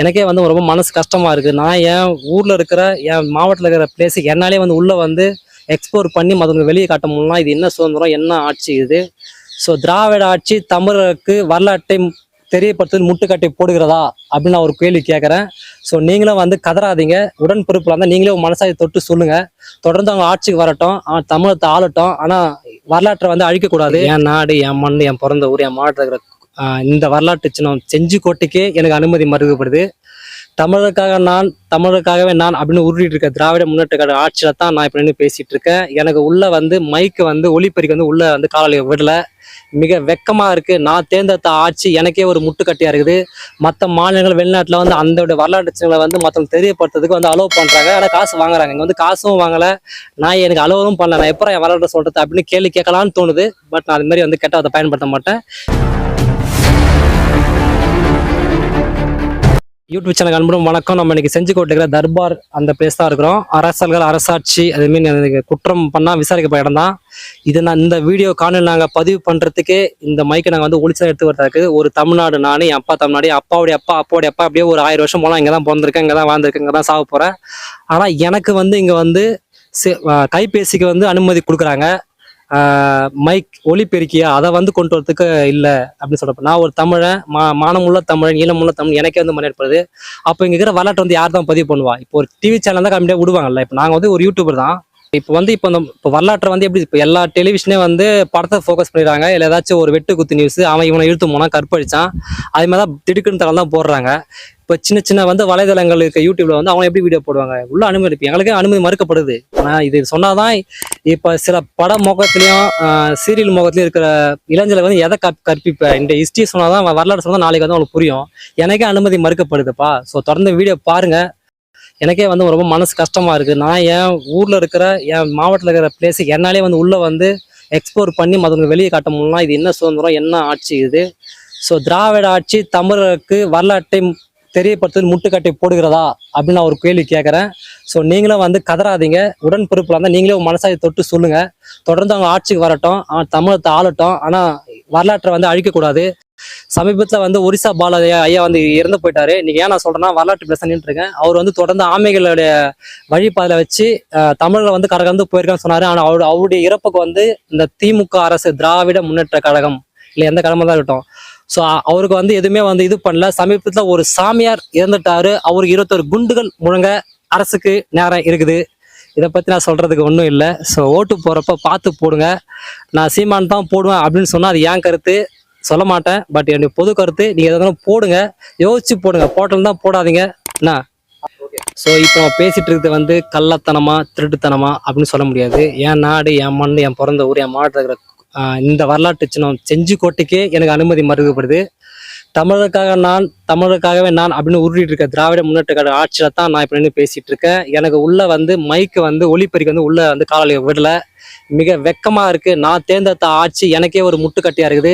எனக்கே வந்து ரொம்ப மனசு கஷ்டமாக இருக்குது. நான் என் ஊரில் இருக்கிற என் மாவட்டத்தில் இருக்கிற பிளேஸுக்கு என்னாலே வந்து உள்ளே வந்து எக்ஸ்ப்ளோர் பண்ணி மற்றவங்க வெளியே காட்ட முடியலாம் இது என்ன சுதந்திரம் என்ன ஆட்சி இது? ஸோ திராவிட ஆட்சி தமிழருக்கு வரலாற்றை தெரியப்படுத்துவது முட்டுக்கட்டை போடுகிறதா? அப்படின்னு நான் ஒரு கேள்வி கேட்குறேன். ஸோ நீங்களும் வந்து கதறாதீங்க. உடன்பிறப்புல இருந்தால் நீங்களே உங்க மனசாட்சி தொட்டு சொல்லுங்கள் தொடர்ந்து அவங்க ஆட்சிக்கு வரட்டும். தமிழத்தை ஆளட்டும். ஆனால் வரலாற்றை வந்து அழிக்கக்கூடாது. என் நாடு என் மண் என் பிறந்த ஊர் என் மாவட்டத்தில் இருக்கிற இந்த வரலாற்று சின்னம் செஞ்சிக்கோட்டைக்கே எனக்கு அனுமதி மறுக்கப்படுது. தமிழருக்காக நான் தமிழருக்காகவே நான் அப்படின்னு உருட்டிட்டு இருக்க திராவிட முன்னேற்ற கழக ஆட்சியில தான் நான் இப்ப நின்று பேசிட்டு இருக்கேன். எனக்கு உள்ள வந்து மைக்கு வந்து ஒளிப்பெருக்கு வந்து உள்ள வந்து காலையில் விடல. மிக வெக்கமாக இருக்கு. நான் தேர்ந்தெடுத்த ஆட்சி எனக்கே ஒரு முட்டுக்கட்டியா இருக்குது. மற்ற மாநிலங்கள் வெளிநாட்டில் வந்து அந்த வரலாற்றுகளை வந்து மற்றவங்க தெரியப்படுத்துறதுக்கு வந்து அலோவ் பண்றாங்க. ஆனால் காசு வாங்குறாங்க. இங்கே வந்து காசும் வாங்கலை. நான் எனக்கு அலோவும் பண்ணல. நான் எப்போ என் வரலாற்றை சொல்றது அப்படின்னு கேள்வி கேட்கலான்னு தோணுது. பட் நான் அது மாதிரி வந்து கெட்டதை பயன்படுத்த மாட்டேன். யூடியூப் சேனல் அன்புடன் வணக்கம். நம்ம இன்னைக்கு செஞ்சுக்கோட்டை இருக்கிற தர்பார் அந்த பிளேஸ் தான் இருக்கிறோம். அரசல்கள் அரசாட்சி அதுமாரி எனக்கு குற்றம் பண்ணால் விசாரிக்கப்பட்ட இடம் தான். இது நான் இந்த வீடியோ காணொலி நாங்கள் பதிவு பண்ணுறதுக்கே இந்த மைக்கை நாங்கள் வந்து ஒளிச்சா எடுத்து வரதாக்கு ஒரு தமிழ்நாடு நானே என் அப்பா தமிழ்நாடு அப்பாவுடைய அப்பா அப்பாவுடைய அப்பா அப்படியே ஒரு ஆயிரம் வருஷம் போனால் இங்கே தான் பிறந்திருக்கேன் இங்கே தான் வாழ்ந்துருக்கேன் இங்கே தான் சாக போகிறேன் ஆனால் எனக்கு வந்து இங்கே வந்து கைபேசிக்கு வந்து அனுமதி கொடுக்குறாங்க. மைக் ஒலிபெருக்கியா அதை வந்து கொண்டு வரதுக்கு இல்லை அப்படின்னு சொல்றப்ப நான் ஒரு தமிழன் மா மானமுள்ள தமிழன் ஈழமுள்ள தமிழ் எனக்கே வந்து முன்னேற்பது அப்போ இங்க இருக்கிற வரலாற்று வந்து யார் தான் பதிவு பண்ணுவா? இப்போ ஒரு டிவி சேனல் தான் கம்மியாக விடுவாங்கல்ல. இப்போ நாங்கள் வந்து ஒரு யூடியூபர் தான். இப்போ வந்து இப்போ இந்த இப்போ வரலாற்றை வந்து எப்படி இப்போ எல்லா டெலிவிஷனே வந்து படத்தை ஃபோக்கஸ் பண்ணிடுறாங்க. இல்லை ஏதாச்சும் ஒரு வெட்டு குத்து நியூஸ் அவன் இவனை இழுத்து போனால் கற்பழிச்சான். அது மாதிரி தான் திடுக்குன்னு தரம் தான் போடுறாங்க. இப்போ சின்ன சின்ன வந்து வலைதளங்கள் இருக்க யூடியூப்ல வந்து அவங்க எப்படி வீடியோ போடுவாங்க? உள்ள அனுமதி இப்போ எங்களுக்கே அனுமதி மறுக்கப்படுது. ஆனால் இது சொன்னாதான் இப்போ சில பட முகத்துலையும் சீரியல் முகத்துலையும் இருக்கிற இளைஞர்களை வந்து எதை கற் கற்பிப்ப? இந்த ஹிஸ்ட்ரி சொன்னாதான் வரலாறு சொன்னால் நாளைக்கு வந்து அவங்களுக்கு புரியும். எனக்கே அனுமதி மறுக்கப்படுதுப்பா. ஸோ தொடர்ந்து வீடியோ பாருங்க. எனக்கே வந்து ரொம்ப மனசு கஷ்டமாக இருக்குது நான் என் ஊரில் இருக்கிற என் மாவட்டத்தில் இருக்கிற பிளேஸுக்கு என்னாலே வந்து உள்ளே வந்து எக்ஸ்ப்ளோர் பண்ணி மற்றவங்க வெளியே காட்ட முடியலாம் இது என்ன சுதந்திரம் என்ன ஆட்சி இது? ஸோ திராவிட ஆட்சி தமிழருக்கு வரலாற்றை தெரியப்படுத்துவது முட்டுக்கட்டை போடுகிறதா? அப்படின்னு நான் ஒரு கேள்வி கேட்குறேன். ஸோ நீங்களும் வந்து கதறாதீங்க. உடன்பிறப்புல இருந்தால் நீங்களே உங்க தொட்டு சொல்லுங்கள் தொடர்ந்து அவங்க ஆட்சிக்கு வரட்டும். தமிழத்தை ஆளட்டும். ஆனால் வரலாற்றை வந்து அழிக்கக்கூடாது. சமீபத்தில் வந்து ஒரிசா பாலாஜி ஐயா வந்து இறந்து போயிட்டாரு. இன்னைக்கு ஏன் நான் சொல்றேன்னா வரலாற்று பிரச்சனை இருக்கேன் அவர் வந்து தொடர்ந்து ஆமைகளுடைய வழிபாதையில வச்சு தமிழில் வந்து கரகந்து போயிருக்கான்னு சொன்னாரு. ஆனால் அவரு அவருடைய இறப்புக்கு வந்து இந்த திமுக அரசு திராவிட முன்னேற்ற கழகம் இல்லை எந்த கழகமாக தான் இருக்கட்டும். ஸோ அவருக்கு வந்து எதுவுமே வந்து இது பண்ணல. சமீபத்தில் ஒரு சாமியார் இறந்துட்டாரு. அவருக்கு இருபத்தொரு குண்டுகள் முழங்க அரசுக்கு நேரம் இருக்குது. இதை பற்றி நான் சொல்கிறதுக்கு ஒன்றும் இல்லை. ஸோ ஓட்டு போகிறப்ப பார்த்து போடுங்க. நான் சீமான் தான் போடுவேன் அப்படின்னு சொன்னால் அது ஏன் கருத்து? சொல்ல மாட்டேன். பட் என்னுடைய பொது கருத்து நீங்கள் எதாவது போடுங்க. யோசிச்சு போடுங்க. போட்டல் தான் போடாதீங்க. என்ன? ஸோ இப்போ நம்ம பேசிட்டு இருக்கிறது வந்து கள்ளத்தனமா திருட்டுத்தனமா அப்படின்னு சொல்ல முடியாது. என் நாடு என் மண் என் பிறந்த ஊர் என் மாவட்டத்தில் இருக்கிற இந்த வரலாற்று சின்னம் செஞ்சிக்கோட்டைக்கே எனக்கு அனுமதி மறுக்கப்படுது. தமிழருக்காக நான் தமிழருக்காகவே நான் அப்படின்னு உருட்டிட்டு இருக்க திராவிட முன்னேற்ற கழக ஆட்சியில தான் நான் இப்போ நின்று பேசிட்டு இருக்கேன் எனக்கு உள்ள வந்து மைக்கு வந்து ஒளிப்பெருக்கு வந்து உள்ள வந்து காலையில் விடல. மிக வெக்கமாக இருக்கு. நான் தேர்ந்தெடுத்த ஆட்சி எனக்கே ஒரு முட்டுக்கட்டியா இருக்குது.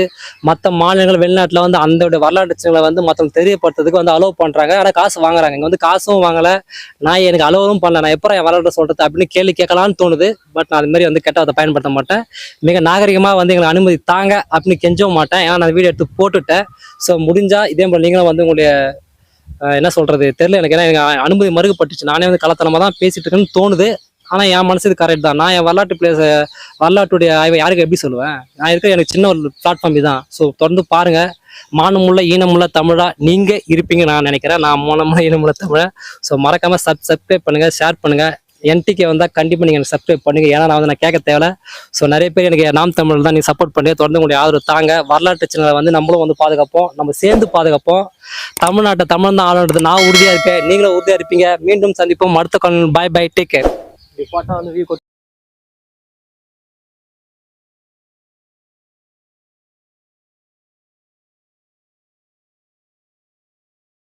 மற்ற மாநிலங்கள் வெளிநாட்டில் வந்து அந்த வரலாற்று வந்து மற்றவங்க தெரியப்படுத்துறதுக்கு வந்து அலோவ் பண்றாங்க. ஆனால் காசு வாங்குறாங்க. இங்கே வந்து காசும் வாங்கலை. நான் எனக்கு அலோவும் பண்ணல. நான் எப்போ என் வரலாற்றை சொல்றது அப்படின்னு கேள்வி கேட்கலான்னு தோணுது. பட் நான் அது மாதிரி வந்து கெட்ட அதை பயன்படுத்த மாட்டேன். மிக நாகரிகமாக வந்து எங்களை அனுமதி தாங்க அப்படின்னு கெஞ்சவும் மாட்டேன். ஏன்னா நான் வீடியோ எடுத்து போட்டுட்டேன். ஸோ முடிஞ்சா இதே போல் நீங்களும் வந்து உங்களுடைய என்ன சொல்கிறது தெரில எனக்கு. ஏன்னா எனக்கு அனுமதி மறுக்கப்பட்டுச்சு. நானே வந்து கலத்தனமாக தான் பேசிகிட்டு இருக்கேன்னு தோணுது. ஆனால் என் மனசு இது கரெக்ட் தான். நான் என் வரலாற்று பிளேஸ் வரலாற்றுடைய ஆய்வை யாருக்கு எப்படி சொல்லுவேன்? நான் இருக்க எனக்கு சின்ன ஒரு பிளாட்ஃபார்ம் தான் ஸோ தொடர்ந்து பாருங்கள் மானமுள்ள ஈனமுள்ள தமிழாக நீங்கள் இருப்பீங்க நான் நினைக்கிறேன். நான் மானமுள்ள ஈனமுள்ள தமிழை ஸோ மறக்காமல் சப் சப்ஸ்கிரைப் பண்ணுங்கள் ஷேர் பண்ணுங்கள் என்டிகே வந்தால் கண்டிப்பாக நீங்கள் எனக்கு சப்ஸ்கிரைப் பண்ணுங்கள் ஏன்னா நான் வந்து நான் கேட்க தேவை ஸோ நிறைய பேர் எனக்கு நாம் தமிழ் தான் நீங்கள் சப்போர்ட் பண்ணி தொடர்ந்து உங்களுடைய ஆதரவு தாங்க. வரலாற்று சின்னங்களை வந்து நம்மளும் வந்து பாதுகாப்போம். நம்ம சேர்ந்து பாதுகாப்போம். தமிழ்நாட்டை தமிழ் தான் ஆளுன்றது நான் உறுதியாக இருக்கேன். நீங்களும் உறுதியாக இருப்பீங்க. மீண்டும் சந்திப்போம். அடுத்த கால் பாய் பாய் டேக் கேர் வந்து